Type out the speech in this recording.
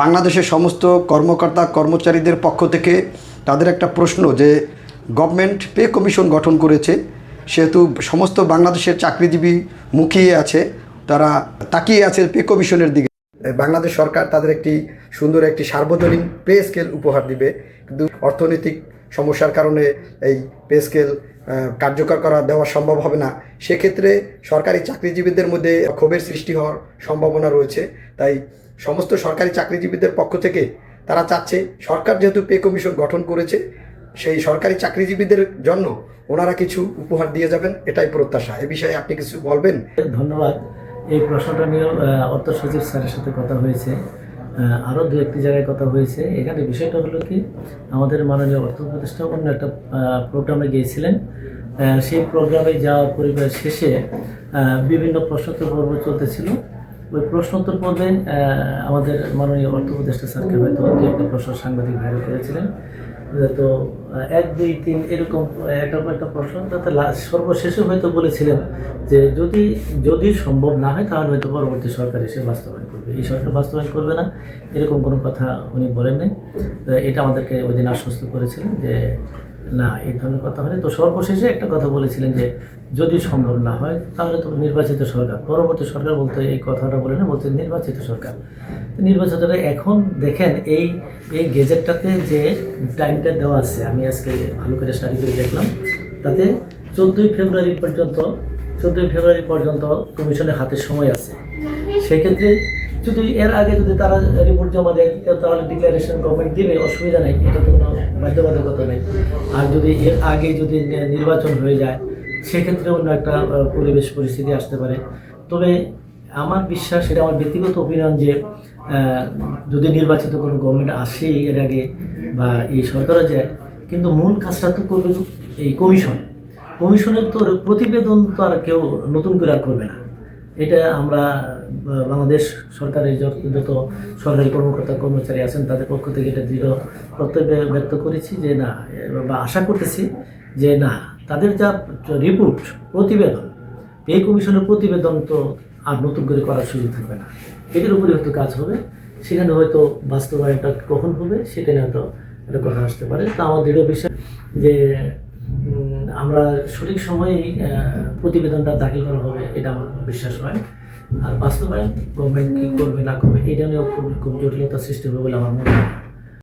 বাংলাদেশের সমস্ত কর্মকর্তা, কর্মচারীদের পক্ষ থেকে তাদের একটা প্রশ্ন যে গভর্নমেন্ট পে কমিশন গঠন করেছে, সেহেতু সমস্ত বাংলাদেশের চাকরিজীবী মুখিয়ে আছে, তারা তাকিয়ে আছে পে কমিশনের দিকে। বাংলাদেশ সরকার তাদের একটি সুন্দর একটি সার্বজনীন পে স্কেল উপহার দিবে, কিন্তু অর্থনৈতিক সমস্যার কারণে এই পে স্কেল কার্যকর করা দেওয়া সম্ভব হবে না। সেক্ষেত্রে সরকারি চাকরিজীবীদের মধ্যে ক্ষোভের সৃষ্টি হওয়ার সম্ভাবনা রয়েছে, তাই সমস্ত সরকারি চাকরিজীবীদের পক্ষ থেকে তারা চাচ্ছে সরকার যেহেতু পে কমিশন গঠন করেছে সেই সরকারি চাকরিজীবীদের জন্য ওনারা কিছু উপহার দিয়ে যাবেন এটাই প্রত্যাশা। এ বিষয়ে আপনি কিছু বলবেন? ধন্যবাদ। এই প্রশ্নটা আহ, অর্থ সচিব স্যারের সাথে কথা হয়েছে। আরও দু একটি জায়গায় কথা হয়েছে। এখানে বিষয়টা হলো কি আমাদের মাননীয় অর্থ উপদেষ্টা অন্য একটা প্রোগ্রামে গিয়েছিলেন। সেই প্রোগ্রামে যাওয়ার পরিবার শেষে বিভিন্ন প্রশ্নোত্তর পর্ব চলতেছিল। ওই প্রশ্নোত্তর পর্বে আমাদের মাননীয় অর্থ উপদেষ্টা স্যারকে হয়তো দু একটা প্রশ্ন সাংবাদিক ভাইরাল করেছিলেন। তো এক, দুই, তিন এরকম একটা একটা প্রশ্ন, তাতে সর্বশেষে হয়তো বলেছিলেন যে যদি যদি সম্ভব না হয়, তাহলে হয়তো পরবর্তী সরকার এসে বাস্তবায়ন করবে। এই সরকার বাস্তবায়ন করবে না, এরকম কোনো কথা উনি বলেন নাই এটা আমাদেরকে ওই দিন আশ্বস্ত করেছিলেন যে না, এই ধরনের কথা হলে তো সর্বশেষে একটা কথা বলেছিলেন যে যদি সম্ভব না হয়, তাহলে তো নির্বাচিত সরকার। পরবর্তী সরকার বলতে এই কথাটা বলে না, বলতে নির্বাচিত সরকার। নির্বাচিতরা এখন দেখেন এই এই গেজেটটাতে যে টাইমটা দেওয়া আছে, আমি আজকে ভালো করে স্টাডি করে দেখলাম, তাতে চোদ্দোই ফেব্রুয়ারি পর্যন্ত, চোদ্দোই ফেব্রুয়ারি পর্যন্ত কমিশনের হাতে সময় আছে। সেক্ষেত্রে যদি এর আগে যদি তারা রিপোর্ট জমা দেয় তাহলে ডিক্লারেশন গভর্নমেন্ট দিবে, অসুবিধা নেই, এটা তো কোনো বাধ্যবাধকতা নেই। আর যদি এর আগে যদি নির্বাচন হয়ে যায় সেক্ষেত্রে অন্য একটা পরিবেশ পরিস্থিতি আসতে পারে। তবে আমার বিশ্বাস, এটা আমার ব্যক্তিগত অপিনিয়ন যে যদি নির্বাচিত কোনো গভর্নমেন্ট আসে এর আগে বা এই সরকারও যায়, কিন্তু মূল কাজটা তো করবে এই কমিশন কমিশনের তো প্রতিবেদন তো আর কেউ নতুন করে আর করবে না। এটা আমরা বাংলাদেশ সরকারের যত সরকারি কর্মকর্তা, কর্মচারী আছেন, তাদের পক্ষ থেকে এটা দৃঢ় প্রত্যয় ব্যক্ত করেছি যে না, বা আশা করতেছি যে না, তাদের যা রিপোর্ট প্রতিবেদন এই কমিশনের প্রতিবেদন তো আর নতুন করে করার সুযোগ থাকবে না। এটার উপরে হয়তো কাজ হবে, সেখানে হয়তো বাস্তবায়নটা কখন হবে, সেখানে হয়তো একটা কথা আসতে পারে। তা আমার দৃঢ় বিশ্বাস যে আমরা সঠিক সময়েই প্রতিবেদনটা দাখিল করা হবে, এটা আমার বিশ্বাস হয়। আর বাস্তবায়ন গভর্নমেন্ট কী করবে না করবে, এটা নিয়েও খুব খুব জটিলতা সৃষ্টি হবে বলে আমার মনে হয়।